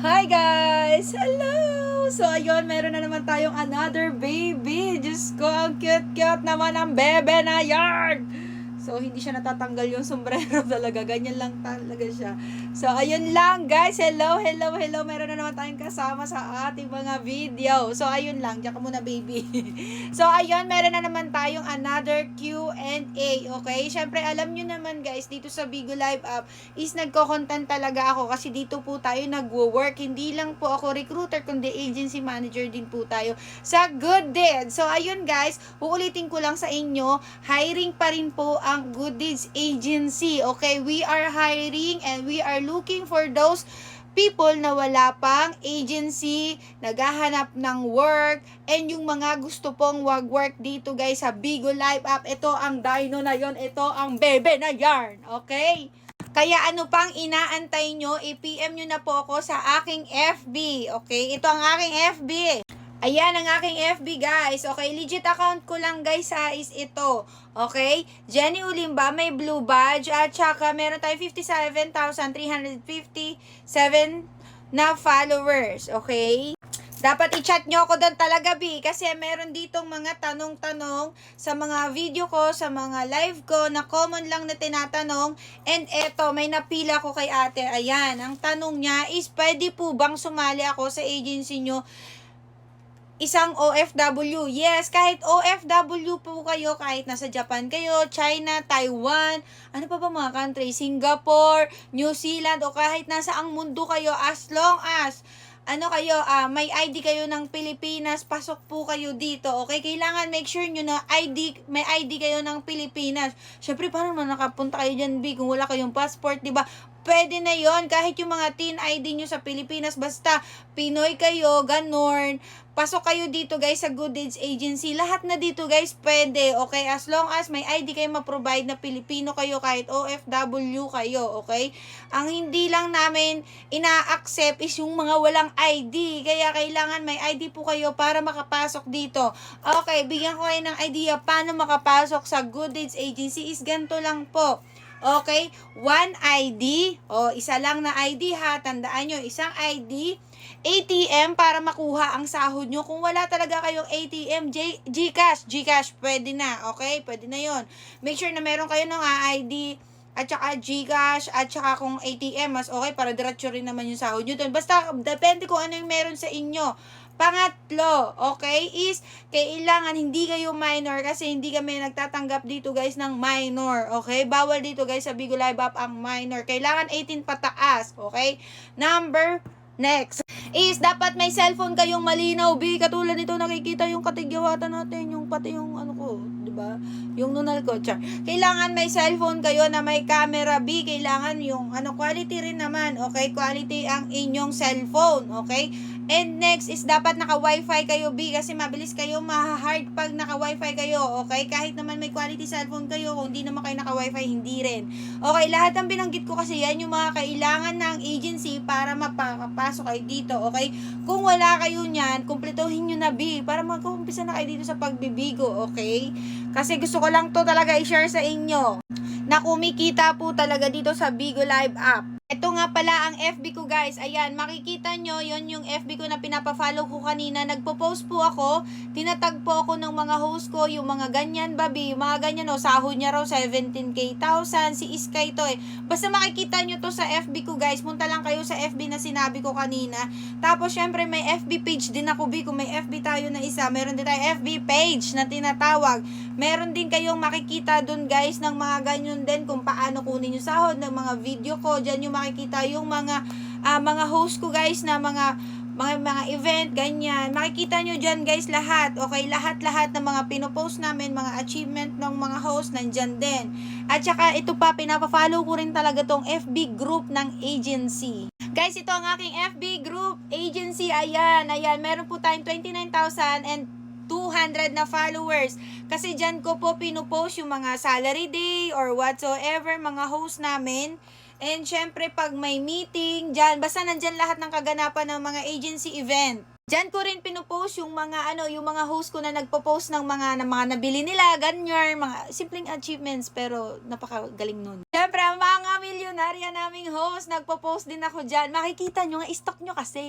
Hi guys! Hello! So ayun, meron na naman tayong another baby. Diyos ko, ang cute-cute naman ang bebe na yarn! So hindi siya natatanggal yung sombrero talaga. Ganyan lang talaga siya. So ayun lang guys. Hello, hello, hello. Meron na naman tayong kasama sa ating mga video. So ayun lang. Diyan ka muna baby. so ayun, meron na naman tayong another Q&A. Okay? Syempre alam nyo naman guys, dito sa Bigo Live app is nagko-content talaga ako kasi dito po tayo nagwo-work. Hindi lang po ako recruiter kundi agency manager din po tayo sa Good Deed. So ayun guys, uulitin ko lang sa inyo, hiring pa rin po ang Good Deeds Agency. Okay, we are hiring and we are looking for those people na wala pang agency, naghahanap ng work, and yung mga gusto pong wag-work dito guys sa Bigo Live app. Ito ang dino na yon ito ang bebe na yarn. Okay? Kaya ano pang inaantay nyo, i-PM nyo na po ako sa aking FB. Okay? Ito ang aking FB. Ayan ang aking FB guys. Okay, legit account ko lang guys ha is ito. Okay? Jenny Ulimba, may blue badge at saka meron tayo 57,357 na followers. Okay? Dapat i-chat nyo ako doon talaga, B. Kasi meron ditong mga tanong-tanong sa mga video ko, sa mga live ko, na common lang na tinatanong. And eto, may napila ko kay ate. Ayan, ang tanong niya is, pwede po bang sumali ako sa agency nyo isang OFW. Yes, kahit OFW po kayo, kahit nasa Japan kayo, China, Taiwan, ano pa ba mga country, Singapore, New Zealand, o kahit nasa ang mundo kayo, as long as ano kayo, ah, may ID kayo ng Pilipinas, pasok po kayo dito, okay? Kailangan make sure nyo na ID, may ID kayo ng Pilipinas. Syempre, paano man nakapunta kayo dyan, B, kung wala kayong passport, di ba? Pwede na yon kahit yung mga teen ID nyo sa Pilipinas, basta Pinoy kayo, ganon, pasok kayo dito guys sa Good Deeds Agency. Lahat na dito guys pwede, okay? As long as may ID kayo ma-provide na Pilipino kayo kahit OFW kayo, okay? Ang hindi lang namin ina-accept is yung mga walang ID. Kaya kailangan may ID po kayo para makapasok dito. Okay, bigyan ko kayo ng idea paano makapasok sa Good Deeds Agency is ganito lang po. Okay? One ID. O, isa lang na ID ha. Tandaan nyo, isang ID. ATM para makuha ang sahod nyo. Kung wala talaga kayong ATM, J- Gcash. Gcash, pwede na. Okay? Pwede na yon Make sure na meron kayo ng ID at saka Gcash at saka kung ATM mas okay para diretso rin naman yung sahod nyo doon. Basta depende kung ano yung meron sa inyo. Pangatlo, okay, is kailangan hindi kayo minor kasi hindi kami nagtatanggap dito guys ng minor, okay? Bawal dito guys sa Bigo Live App ang minor. Kailangan 18 pataas, okay? Number Next is dapat may cellphone kayong malinaw, B. Katulad nito nakikita yung katigyawatan natin, yung pati yung ano ko, 'di ba? Yung nunal ko, char. Kailangan may cellphone kayo na may camera, B. Kailangan yung ano quality rin naman, okay? Quality ang inyong cellphone, okay? And next is dapat naka-wifi kayo, B. Kasi mabilis kayo ma-hard pag naka-wifi kayo, okay? Kahit naman may quality cellphone kayo, kung hindi naman kayo naka-wifi, hindi rin. Okay, lahat ng binanggit ko kasi yan yung mga kailangan ng agency para mapapasok kayo dito, okay? Kung wala kayo niyan, kumpletohin nyo na B para mag-umpisa na kayo dito sa pagbibigo, okay? Kasi gusto ko lang to talaga i-share sa inyo na kumikita po talaga dito sa Bigo Live app. Ito nga pala ang FB ko guys. Ayan, makikita nyo, yon yung FB ko na pinapa-follow ko kanina. Nagpo-post po ako, tinatag po ako ng mga host ko, yung mga ganyan babi, yung mga ganyan o, sahod niya raw 17k thousand, si Iskay to eh. Basta makikita nyo to sa FB ko guys. Punta lang kayo sa FB na sinabi ko kanina. Tapos syempre may FB page din ako, B. Kung may FB tayo na isa, meron din tayo FB page na tinatawag. Meron din kayong makikita dun guys ng mga ganyan din kung paano kunin yung sahod ng mga video ko. Diyan yung makikita yung mga ah, mga host ko guys na mga mga mga event, ganyan. Makikita nyo dyan guys lahat. Okay, lahat-lahat ng mga pinopost namin, mga achievement ng mga host, nandyan din. At saka ito pa, pinapa-follow ko rin talaga tong FB group ng agency. Guys, ito ang aking FB group agency. Ayan, ayan. Meron po tayong 29,000 and 200 na followers. Kasi dyan ko po pinupost yung mga salary day or whatsoever, mga host namin. And syempre, pag may meeting, dyan, basta nandyan lahat ng kaganapan ng mga agency event. Diyan ko rin pinupost yung mga ano, yung mga host ko na nagpo-post ng mga ng mga nabili nila, ganyan, mga simpleng achievements pero napakagaling nun. Siyempre, ang mga milyonarya naming host, nagpo-post din ako diyan. Makikita nyo nga, stock nyo kasi.